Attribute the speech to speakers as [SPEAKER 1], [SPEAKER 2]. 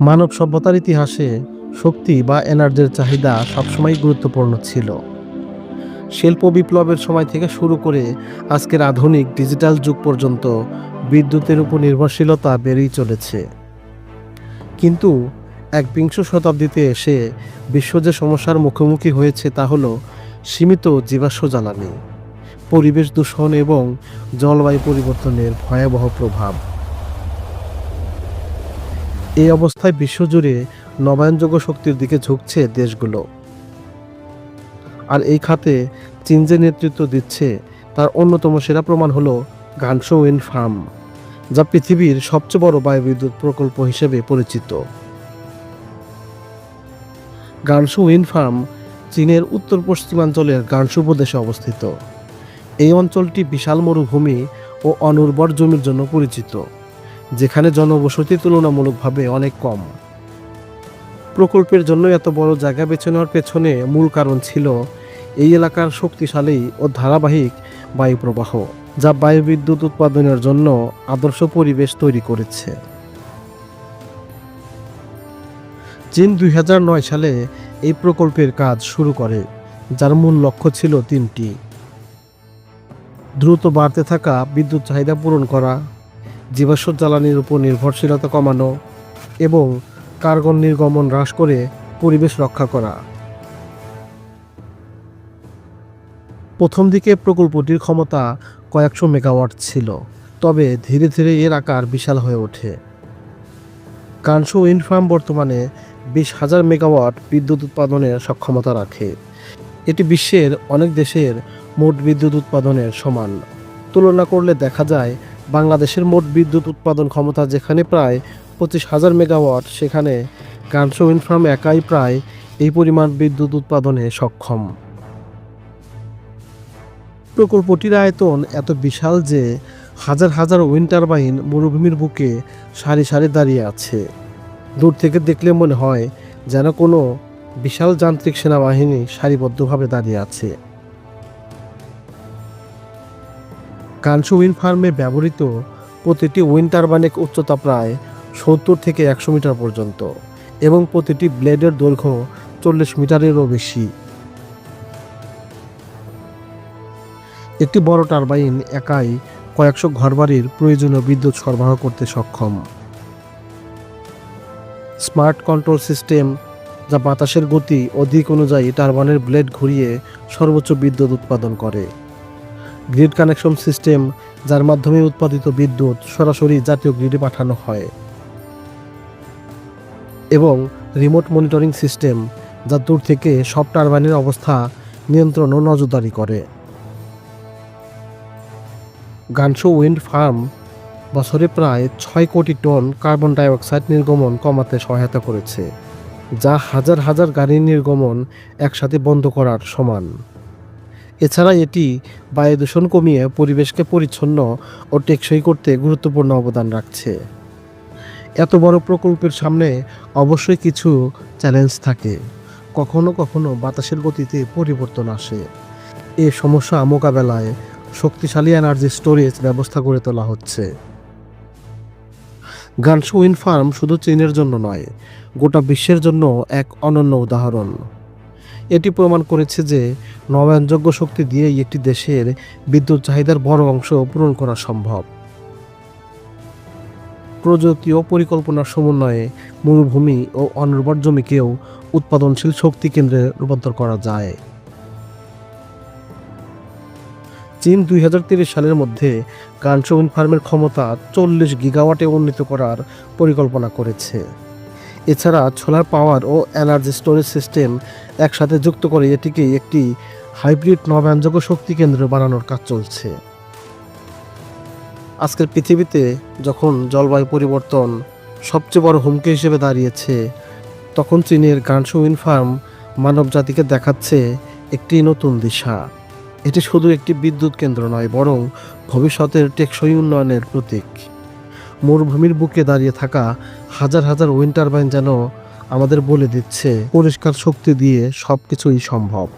[SPEAKER 1] মানব সভ্যতার ইতিহাসে শক্তি বা এনার্জির চাহিদা সবসময় গুরুত্বপূর্ণ ছিল। শিল্প বিপ্লবের সময় থেকে শুরু করে আজকের আধুনিক ডিজিটাল যুগ পর্যন্ত বিদ্যুতের উপর নির্ভরশীলতা বেড়েই চলেছে। কিন্তু এক বিংশ শতাব্দীতে এসে বিশ্ব যে সমস্যার মুখোমুখি হয়েছে তা হলো সীমিত জীবাশ্ম জ্বালানি, পরিবেশ দূষণ এবং জলবায়ু পরিবর্তনের ভয়াবহ প্রভাব। এই অবস্থায় বিশ্বজুড়ে নবায়নযোগ্য শক্তির দিকে ঝুঁকছে দেশগুলো। আর এই খাতে চীন যে নেতৃত্ব দিচ্ছে, তার অন্যতম সেরা প্রমাণ হল গানশো উইন ফার্ম, যা পৃথিবীর সবচেয়ে বড় বায়ুবিদ্যুৎ প্রকল্প হিসেবে পরিচিত। গানশু উইন্ড ফার্ম চীনের উত্তর পশ্চিমাঞ্চলের গানশু প্রদেশে অবস্থিত। এই অঞ্চলটি বিশাল মরুভূমি ও অনুর্বর জমির জন্য পরিচিত। যেখানে জনবসতি তুলনামূলকভাবে অনেক কম। প্রকল্পের জন্য এত বড় জায়গা বেছে নেওয়ার পেছনে মূল কারণ ছিল এই এলাকার শক্তিশালী ও ধারাবাহিক বায়ুপ্রবাহ, যা বায়ুবিদ্যুৎ উৎপাদনের জন্য আদর্শ পরিবেশ তৈরি করেছে। চীন দুই নয় সালে এই প্রকল্পের কাজ শুরু করে, যার মূল লক্ষ্য ছিল তিনটি। দ্রুত বাড়তে থাকা বিদ্যুৎ চাহিদা পূরণ করা জীবাশ্ম জ্বালানির উপর নির্ভরশীলতা কমানো এবং কার্বন নির্গমন হ্রাস করে পরিবেশ রক্ষা করা। প্রথম দিকে প্রকল্পটির ক্ষমতা কয়েকশো মেগাওয়াট ছিল, তবে ধীরে ধীরে এর আকার বিশাল হয়ে ওঠে। কানসু উইন্ড ফার্ম বর্তমানে বিশ হাজার মেগাওয়াট বিদ্যুৎ উৎপাদনের সক্ষমতা রাখে। এটি বিশ্বের অনেক দেশের মোট বিদ্যুৎ উৎপাদনের সমান। তুলনা করলে দেখা যায় বাংলাদেশের মোট বিদ্যুৎ উৎপাদন ক্ষমতা যেখানে প্রায় পঁচিশ হাজার মেগাওয়াট, সেখানে গানসো উইন্ড ফার্ম একাই প্রায় এই পরিমাণ বিদ্যুৎ উৎপাদনে সক্ষম। প্রকল্পটির আয়তন এত বিশাল যে হাজার হাজার উইন্ড টারবাইন মরুভূমির বুকে সারি সারি দাঁড়িয়ে আছে। দূর থেকে দেখলে মনে হয় যেন কোনো বিশাল যান্ত্রিক সেনাবাহিনী সারিবদ্ধভাবে দাঁড়িয়ে আছে। কানসু উইন্ড ফার্মে ব্যবহৃত প্রতিটি উইন্ড টারবাইনের উচ্চতা প্রায় সত্তর থেকে একশো মিটার পর্যন্ত এবং প্রতিটি ব্লেডের দৈর্ঘ্য চল্লিশ মিটারেরও বেশি। একটি বড় টারবাইন একাই কয়েকশো ঘরবাড়ির প্রয়োজনীয় বিদ্যুৎ সরবরাহ করতে সক্ষম। স্মার্ট কন্ট্রোল সিস্টেম যা বাতাসের গতি অধিক অনুযায়ী টারবাইনের ব্লেড ঘুরিয়ে সর্বোচ্চ বিদ্যুৎ উৎপাদন করে। গ্রিড কানেকশন সিস্টেম যার মাধ্যমে উৎপাদিত বিদ্যুৎ সরাসরি জাতীয় গ্রিডে পাঠানো হয়। এবং রিমোট মনিটরিং সিস্টেম যা দূর থেকে সব টারবাইনের অবস্থা নিয়ন্ত্রণ ও নজরদারি করে। গানশো উইন্ড ফার্ম বছরে প্রায় ছয় কোটি টন কার্বন ডাইঅক্সাইড নির্গমন কমাতে সহায়তা করেছে, যা হাজার হাজার গাড়ির নির্গমন একসাথে বন্ধ করার সমান। এছাড়া এটি বায়ু দূষণ কমিয়ে পরিবেশকে পরিচ্ছন্ন ও টেকসই করতে গুরুত্বপূর্ণ অবদান রাখছে। এত বড় প্রকল্পের সামনে অবশ্যই কিছু চ্যালেঞ্জ থাকে। কখনো কখনো বাতাসের গতিতে পরিবর্তন আসে। এ সমস্যা মোকাবেলায় শক্তিশালী এনার্জি স্টোরেজ ব্যবস্থা গড়ে তোলা হচ্ছে। গানসু উইন্ড ফার্ম শুধু চীনের জন্য নয়, গোটা বিশ্বের জন্য এক অনন্য উদাহরণ। এটি প্রমাণ করেছে যে নবায়নযোগ্য শক্তি দিয়েই একটি দেশের বিদ্যুৎ চাহিদার বড় অংশ পূরণ করা সম্ভব। প্রযুক্তি ও পরিকল্পনার সমন্বয়ে মরুভূমি ও অনুর্বর জমিকেও উৎপাদনশীল শক্তি কেন্দ্রে রূপান্তর করা যায়। চীন দুই সালের মধ্যে উইন্ড ফার্মের ক্ষমতা চল্লিশ গিগাওয়াটে উন্নীত করার পরিকল্পনা করেছে। এছাড়া ছোলার পাওয়ার ও এনার্জি স্টোরেজ সিস্টেম একসাথে যুক্ত করে এটিকে একটি হাইব্রিড নবায়নযোগ্য শক্তি কেন্দ্র বানানোর কাজ চলছে। আজকের পৃথিবীতে যখন জলবায়ু পরিবর্তন সবচেয়ে বড় হুমকি হিসেবে দাঁড়িয়েছে, তখন চীনের গানসু উইন্ড ফার্ম মানব জাতিকে দেখাচ্ছে একটি নতুন দিশা। এটি শুধু একটি বিদ্যুৎ কেন্দ্র নয়, বরং ভবিষ্যতের টেকসই উন্নয়নের প্রতীক। মরুভূমির বুকে দাঁড়িয়ে থাকা হাজার হাজার উইন্ড টারবাইন যেন আমাদের বলে দিচ্ছে পরিষ্কার শক্তি দিয়ে সব কিছুই সম্ভব।